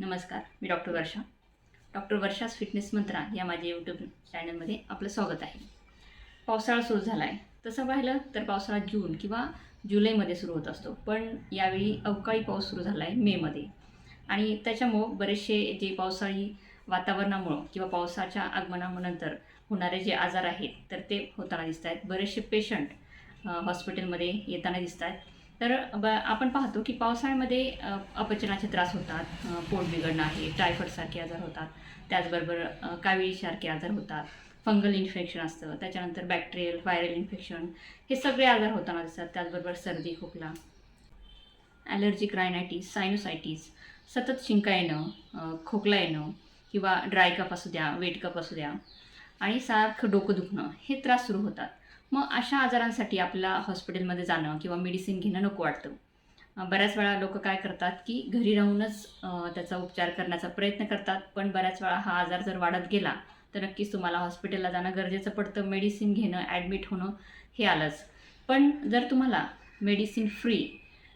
नमस्कार मी doctor Varsha. Doctor वर्षास fitness mantra या माझ्या यूट्यूब चॅनलमध्ये आपलं स्वागत आहे. पावसाळा सुरू झाला आहे तसं पाहिलं तर पावसाळा जून किंवा जुलैमध्ये सुरू होत असतो. पण यावेळी अवकाळी पाऊस सुरू झाला आहे मेमध्ये. आणि त्याच्यामुळं बरेचसे जे पावसाळी वातावरणामुळं किंवा पावसाच्या आगमनानंतर होणारे जे आजार आहेत तर ते होताना दिसत आहेत बरेचसे पेशंट हॉस्पिटलमध्ये येताना दिसत आहेत तर ब आपण पाहतो की पावसाळ्यामध्ये अपचनाचे त्रास होतात. पोट बिघडणं आहे टायफॉइडसारखे आजार होतात. त्याचबरोबर अ, आजार होतात. फंगल इन्फेक्शन असतं. त्याच्यानंतर बॅक्टेरियल व्हायरल इन्फेक्शन हे सगळे आजार होताना दिसतात. त्याचबरोबर सर्दी खोकला ॲलर्जिक रायनायटीस सायनोसायटीस सतत शिंका येणं खोकला येणं किंवा ड्राय कप असू द्या वेट कप असू द्या आणि सारखं डोकं दुखणं हे त्रास सुरू होतात. मग अशा आजारांसाठी आपल्याला हॉस्पिटलमध्ये जाणं किंवा मेडिसिन घेणं नको वाटतं. बऱ्याच वेळा लोक काय करतात की घरी राहूनच त्याचा उपचार करण्याचा प्रयत्न करतात. पण बऱ्याच वेळा हा आजार जर वाढत गेला तर नक्कीच तुम्हाला हॉस्पिटलला जाणं गरजेचं पडतं. मेडिसिन घेणं ॲडमिट होणं हे आलंच. पण जर तुम्हाला मेडिसिन फ्री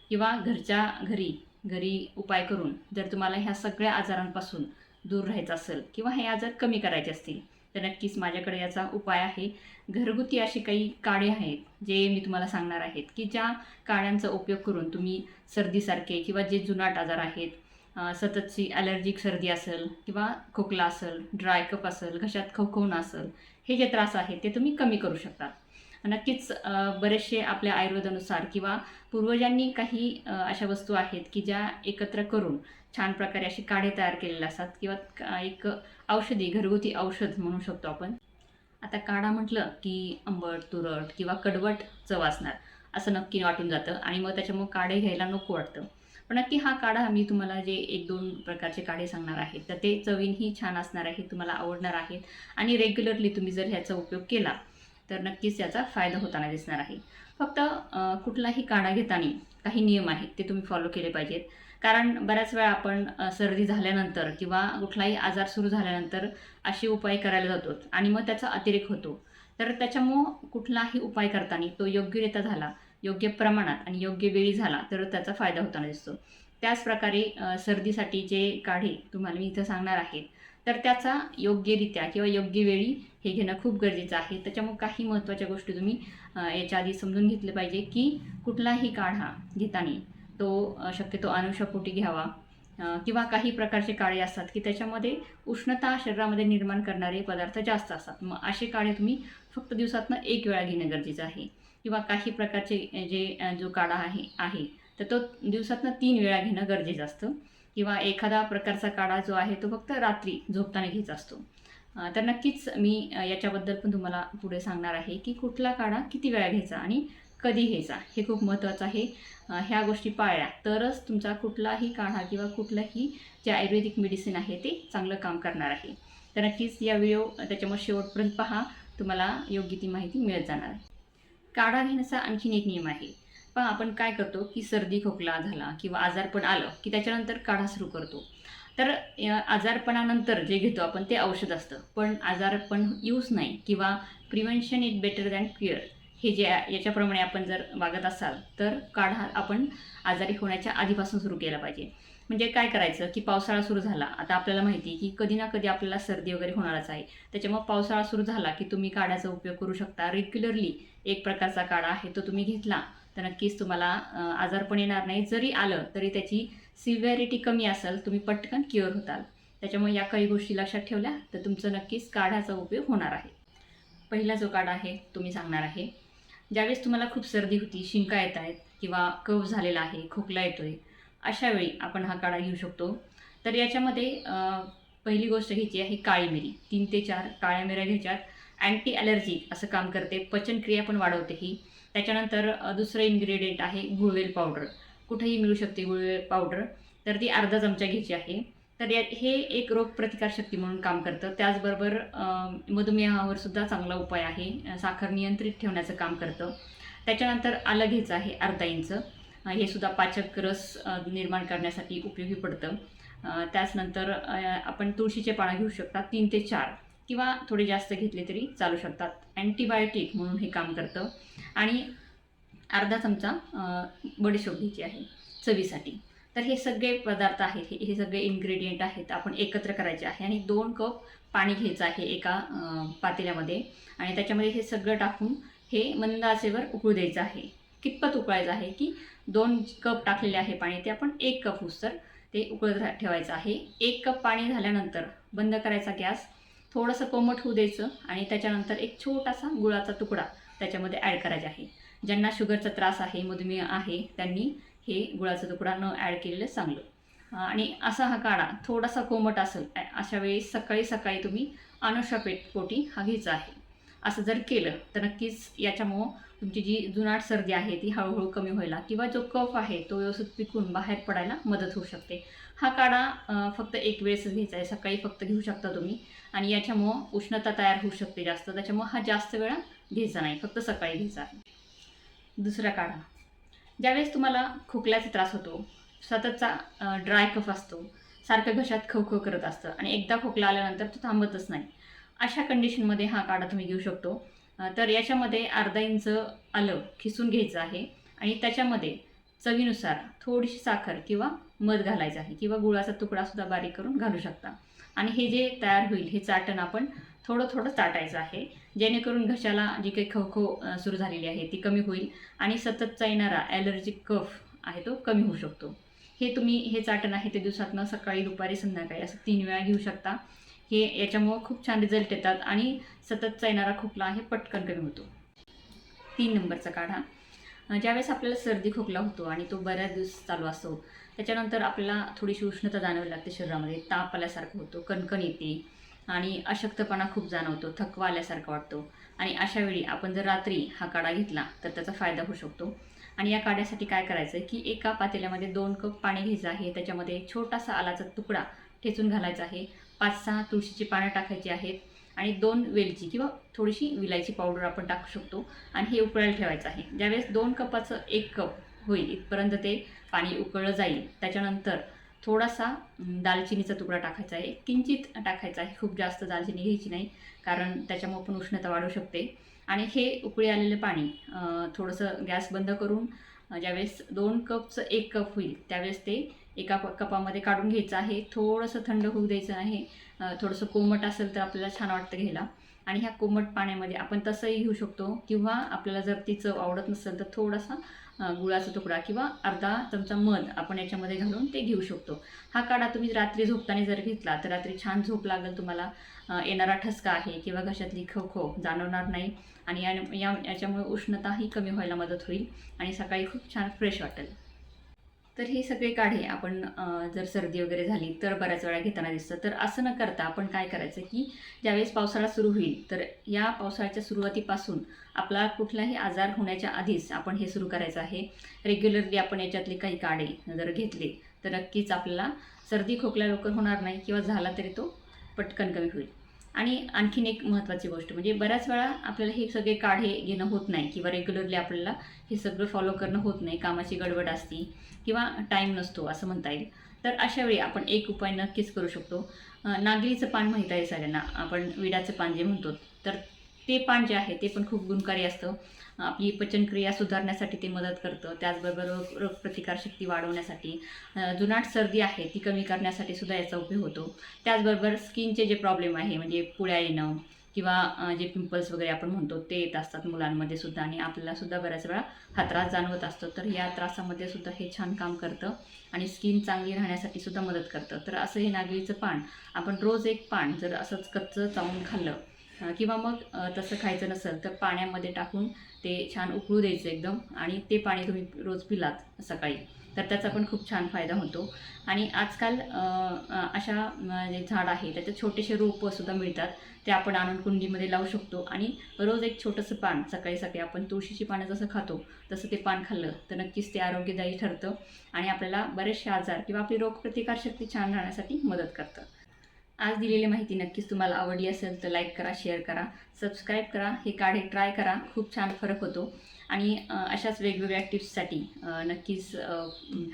किंवा घरच्या घरी घरी उपाय करून जर तुम्हाला ह्या सगळ्या आजारांपासून दूर राहायचं असेल किंवा हे आजार कमी करायचे असतील तर नक्कीच माझ्याकडे याचा उपाय आहे. घरगुती अशी काही काळे आहेत जे मी तुम्हाला सांगणार आहेत की ज्या काड्यांचा उपयोग करून तुम्ही सर्दीसारखे किंवा जे जुनाट आजार आहेत सततची ॲलर्जिक सर्दी असेल किंवा खोकला असेल ड्राय कप असेल घशात खवखवणं असेल हे जे त्रास आहेत ते तुम्ही कमी करू शकता. नक्कीच बरेचसे आपल्या आयुर्वेदानुसार किंवा पूर्वजांनी काही अशा वस्तू आहेत की ज्या एकत्र करून छान प्रकारे असे काढे तयार केलेले असतात. किंवा एक औषधी घरगुती औषध म्हणू शकतो आपण. आता काढा म्हटलं की आंबट तुरट किंवा कडवट चव असणार असं नक्की वाटून जातं. आणि मग त्याच्यामुळे काढे घ्यायला नको वाटतं. पण नक्की हा काढा मी तुम्हाला जे एक दोन प्रकारचे काढे सांगणार आहेत तर ते चवीनही छान असणार आहे तुम्हाला आवडणार आहेत आणि रेग्युलरली तुम्ही जर ह्याचा उपयोग केला तर नक्कीच याचा फायदा होताना दिसणार आहे. फक्त कुठलाही काढा घेताना काही नियम आहेत ते तुम्ही फॉलो केले पाहिजेत. कारण बऱ्याच वेळा आपण सर्दी झाल्यानंतर किंवा कुठलाही आजार सुरू झाल्यानंतर असे उपाय करायला जातो आणि मग त्याचा अतिरेक होतो. तर त्याच्यामुळं कुठलाही उपाय करताना तो योग्यरित्या झाला योग्य प्रमाणात आणि योग्य वेळी झाला तर त्याचा फायदा होताना दिसतो. त्याचप्रकारे सर्दीसाठी जे काढे तुम्हाला मी इथं सांगणार आहे. तर त्याचा योग्यरित्या किंवा योग्य वेळी हे घेणं खूप गरजेचं आहे. त्याच्यामुळे काही महत्त्वाच्या गोष्टी तुम्ही याच्या आधी समजून घेतलं पाहिजे की कुठलाही काढा घेताना तो शक्यतो अनुषापोटी घ्यावा. किंवा काही प्रकारचे काळे असतात की त्याच्यामध्ये उष्णता शरीरामध्ये निर्माण करणारे पदार्थ जास्त असतात. मग असे काळे तुम्ही फक्त दिवसातनं एक वेळा घेणं गरजेचं आहे. किंवा काही प्रकारचे जे जो काढा आहे आहे तर तो दिवसातनं तीन वेळा घेणं गरजेचं असतं. किंवा एखादा प्रकारचा काढा जो आहे तो फक्त रात्री झोपताना घ्यायचा असतो. तर नक्कीच मी याच्याबद्दल पण तुम्हाला पुढे सांगणार आहे की कुठला काढा किती वेळा घ्यायचा आणि कधी घ्यायचा हे खूप महत्त्वाचं आहे. ह्या गोष्टी पाळल्या तरच तुमचा कुठलाही काढा किंवा कुठलंही जे आयुर्वेदिक मेडिसिन आहे ते चांगलं काम करणार आहे. तर नक्कीच या व्हिडिओ त्याच्यामुळे शेवटपर्यंत पहा तुम्हाला योग्य ती माहिती मिळत जाणार. आहे काढा घेण्याचा आणखीन एक नियम आहे. पण आपण काय करतो की सर्दी खोकला झाला किंवा आजारपण आलं की त्याच्यानंतर काढा सुरू करतो. तर आजारपणानंतर जे घेतो आपण ते औषध असतं. पण आजारपण यूज नाही किंवा prevention is better than cure हे जे आहे, याच्याप्रमाणे आपण जर वागत असाल तर काढा आपण आजारी होण्याच्या आधीपासून सुरू केला पाहिजे. म्हणजे काय करायचं की पावसाळा सुरू झाला. आता आपल्याला माहिती आहे की कधी ना कधी आपल्याला सर्दी वगैरे होणारच आहे. त्याच्यामुळे पावसाळा सुरू झाला की तुम्ही काढ्याचा उपयोग करू शकता. रेग्युलरली एक प्रकारचा काढा आहे तो तुम्ही घेतला. तर नक्कीच तुम्हाला आजारपण येणार नाही. जरी आलं तरी त्याची सिव्हिअरिटी कमी असेल तुम्ही पटकन क्युअर होताल. त्याच्यामुळे या काही गोष्टी लक्षात ठेवल्या तर तुमचं नक्कीच काढाचा उपयोग होणार आहे. पहिला जो काढा आहे तो मी सांगणार आहे ज्यावेळेस तुम्हाला खूप सर्दी होती शिंका येत आहेत किंवा कफ झालेला आहे खोकला येतोय अशा वेळी आपण हा काढा घेऊ शकतो. तर याच्यामध्ये पहिली गोष्ट घ्यायची आहे काळी मिरी तीन ते चार काळ्या मिऱ्या घ्यायच्यात. अँटी ॲलर्जी असं काम करते. पचनक्रिया पण वाढवते ही. त्याच्यानंतर दुसरं इन्ग्रेडियंट आहे गुळवेल पावडर कुठेही मिळू शकते गुळवेल पावडर तर ती अर्धा चमचा घ्यायची आहे. तर या हे एक रोगप्रतिकारशक्ती म्हणून काम करतं. त्याचबरोबर मधुमेहावरसुद्धा मधुमेहावर सुद्धा चांगला उपाय आहे. साखर नियंत्रित ठेवण्याचं काम करतं. त्याच्यानंतर आलं घ्यायचं आहे अर्धा इंच. हे सुद्धा पाचक रस निर्माण करण्यासाठी उपयोगी पडतं. त्याचनंतर आपण तुळशीचे पानं घेऊ शकता तीन ते चार. किंवा थोडे जास्त घेतले तरी चालू शकतात. अँटीबायोटिक म्हणून हे काम करतं. आणि अर्धा चमचा बडीशोप घ्यायची आहे चवीसाठी. तर हे सगळे पदार्थ आहेत हे हे सगळे इन्ग्रेडियंट आहेत आपण एकत्र करायचे आहे. आणि दोन कप पाणी घ्यायचं आहे एका पातेल्यामध्ये. आणि त्याच्यामध्ये हे सगळं टाकून हे मंद आचेवर उकळू द्यायचं आहे. कितपत उकळायचं आहे की दोन कप टाकलेले आहे पाणी ते आपण एक कप उस्तर ते उकळत ठेवायचं आहे. एक कप पाणी झाल्यानंतर बंद करायचा गॅस थोडंसं कोमट होऊ द्यायचं आणि त्याच्यानंतर एक छोटासा गुळाचा तुकडा त्याच्यामध्ये ॲड करायचा आहे. ज्यांना शुगरचा त्रास आहे मधुमेह आहे त्यांनी हे गुळाचा तुकडा न ॲड केलेलं चांगलं आणि असा हा काढा थोडासा कोमट असेल अशा वेळी सकाळी सकाळी तुम्ही अनुषा पेट पोटी हा घ्यायचा आहे. असं जर केलं तर नक्कीच याच्यामुळं तुमची जी जुनाट सर्दी आहे ती हळूहळू कमी व्हायला किंवा जो कफ आहे तो व्यवस्थित पिकून बाहेर पडायला मदत होऊ शकते. हा काढा फक्त एक वेळेसच घ्यायचा आहे. सकाळी फक्त घेऊ शकता तुम्ही आणि याच्यामुळं उष्णता तयार होऊ शकते जास्त. त्याच्यामुळं हा जास्त वेळा घ्यायचा नाही. फक्त सकाळी घ्यायचा आहे. दुसरा काढा. ज्यावेळेस तुम्हाला खोकल्याचा त्रास होतो सततचा ड्राय कफ असतो सारखं घशात खवखव करत असतं आणि एकदा खोकला आल्यानंतर तो थांबतच नाही. अशा कंडिशनमध्ये हा काढा तुम्ही घेऊ शकतो. तर याच्यामध्ये अर्धा इंच आलं खिसून घ्यायचं आहे. आणि त्याच्यामध्ये चवीनुसार थोडीशी साखर किंवा मध घालायचं आहे किंवा गुळाचा तुकडासुद्धा बारीक करून घालू शकता. आणि हे जे तयार होईल हे चाटण आपण थोडं थोडं चाटायचं आहे. जेणेकरून घशाला जी काही खवखव सुरू झालेली आहे ती कमी होईल आणि सततचा येणारा ॲलर्जिक कफ आहे तो कमी होऊ शकतो. हे तुम्ही हे चाटण आहे ते दिवसातनं सकाळी दुपारी संध्याकाळी असं तीन वेळा घेऊ शकता. हे याच्यामुळं खूप छान रिझल्ट येतात आणि सततचा येणारा खोकला आहे पटकन कमी होतो. तीन नंबरचा काढा. ज्यावेळेस आपल्याला सर्दी खोकला होतो आणि तो बऱ्याच दिवस चालू असतो त्याच्यानंतर आपल्याला थोडीशी उष्णता जाणवावी लागते शरीरामध्ये. ताप आल्यासारखं होतो कणकण येते आणि अशक्तपणा खूप जाणवतो थकवा आल्यासारखा वाटतो. आणि अशावेळी आपण जर रात्री हा काढा घेतला तर त्याचा फायदा होऊ शकतो. आणि या काढ्यासाठी काय करायचं की एका पातेल्यामध्ये दोन कप पाणी घ्यायचं आहे. त्याच्यामध्ये छोटासा आलाचा तुकडा ठेचून घालायचा आहे. पाच सहा तुळशीची पानं टाकायची आहेत आणि दोन वेलची किंवा थोडीशी विलायची पावडर आपण टाकू शकतो. आणि हे उकळायला ठेवायचं आहे. ज्यावेळेस दोन कपाचं एक कप होईल इथपर्यंत ते पाणी उकळलं जाईल. त्याच्यानंतर थोडासा दालचिनीचा तुकडा टाकायचा आहे. किंचित टाकायचा आहे. खूप जास्त दालचिनी घ्यायची नाही कारण त्याच्यामुळे पण उष्णता वाढू शकते. आणि हे उकळी आलेलं पाणी थोडंसं गॅस बंद करून ज्यावेळेस दोन कपचं एक कप होईल त्यावेळेस ते एका प- कपामध्ये काढून घ्यायचं आहे. थोडंसं थंड होऊ द्यायचं आहे थोडंसं कोमट असेल तर आपल्याला छान वाटतं घ्यायला. आणि ह्या कोमट पाण्यामध्ये आपण तसंही घेऊ शकतो. किंवा आपल्याला जर ती चव आवडत नसेल तर थोडासा गुळाचा तुकडा किंवा अर्धा चमचा मध आपण याच्यामध्ये घालून ते घेऊ शकतो. हा काढा तुम्ही रात्री झोपताना जर घेतला तर रात्री छान झोप लागेल तुम्हाला. येणारा ठसका आहे किंवा घशातली खो जाणवणार नाही. आणि या- या याच्यामुळे उष्णताही कमी व्हायला मदत होईल. आणि सकाळी खूप छान फ्रेश वाटेल. तर हे सगळे काढे. आपण जर सर्दी वगैरे झाली तर बऱ्याच वेळा घेताना दिसतं. तर असं न करता आपण काय करायचं की ज्यावेळेस पावसाळा सुरू होईल तर या पावसाळ्याच्या सुरुवातीपासून आपला कुठलाही आजार होण्याच्या आधीच आपण हे सुरू करायचं आहे. रेग्युलरली आपण याच्यातले काही काढे जर घेतले तर नक्कीच आपल्याला सर्दी खोकला लवकर होणार नाही किंवा झाला तरी तो पटकन कमी होईल. आणि आणखीन एक महत्त्वाची गोष्ट म्हणजे बऱ्याच वेळा आपल्याला हे सगळे काढे घेणं होत नाही किंवा रेग्युलरली आपल्याला हे सगळं फॉलो करणं होत नाही कामाची गडबड असती किंवा टाईम नसतो असं म्हणता येईल. तर अशावेळी आपण एक उपाय नक्कीच करू शकतो. नागलीचं पान माहीत आहे सगळ्यांना आपण विडाचं पान जे म्हणतो तर ते पान जे आहे ते पण खूप गुणकारी असतं. आपली पचनक्रिया सुधारण्यासाठी ते मदत करतं. त्याचबरोबर रोग रोगप्रतिकारशक्ती वाढवण्यासाठी जुनाट सर्दी आहे ती कमी करण्यासाठी सुद्धा याचा उपयोग होतो. त्याचबरोबर स्किनचे जे प्रॉब्लेम आहे म्हणजे पुळ्या येणं किंवा जे पिंपल्स वगैरे आपण म्हणतो ते येत असतात मुलांमध्ये सुद्धा आणि आपल्याला सुद्धा बऱ्याच वेळा हा त्रास जाणवत असतो. तर या त्रासामध्ये सुद्धा हे छान काम करतं आणि स्किन चांगली राहण्यासाठी सुद्धा मदत करतं. तर असं हे नागलीचं पान आपण रोज एक पान जर असंच कच्चं चावून खाल्लं किंवा मग तसं खायचं नसेल तर पाण्यामध्ये टाकून ते छान उकळू द्यायचं एकदम आणि ते पाणी तुम्ही रोज पिलात सकाळी तर त्याचा पण खूप छान फायदा होतो. आणि आजकाल अशा जे झाड आहे त्याचे छोटेसे रोपंसुद्धा मिळतात ते आपण आणून कुंडीमध्ये लावू शकतो. आणि रोज एक छोटंसं पान सकाळी सकाळी आपण तुळशीची पानं जसं खातो तसं ते पान खाल्लं तर नक्कीच ते आरोग्यदायी ठरतं आणि आपल्याला बरेचसे आजार किंवा आपली रोगप्रतिकारशक्ती छान राहण्यासाठी मदत करतं. आज दिलेली माहिती नक्कीच तुम्हाला आवडली असेल तर लाईक करा शेअर करा सबस्क्राईब करा. हे काढे ट्राय करा. खूप छान फरक होतो. आणि अशाच वेगवेगळ्या टिप्ससाठी नक्कीच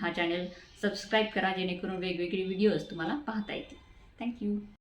हा चॅनल सबस्क्राईब करा जेणेकरून वेगवेगळे व्हिडिओज तुम्हाला पाहता येतील. थँक्यू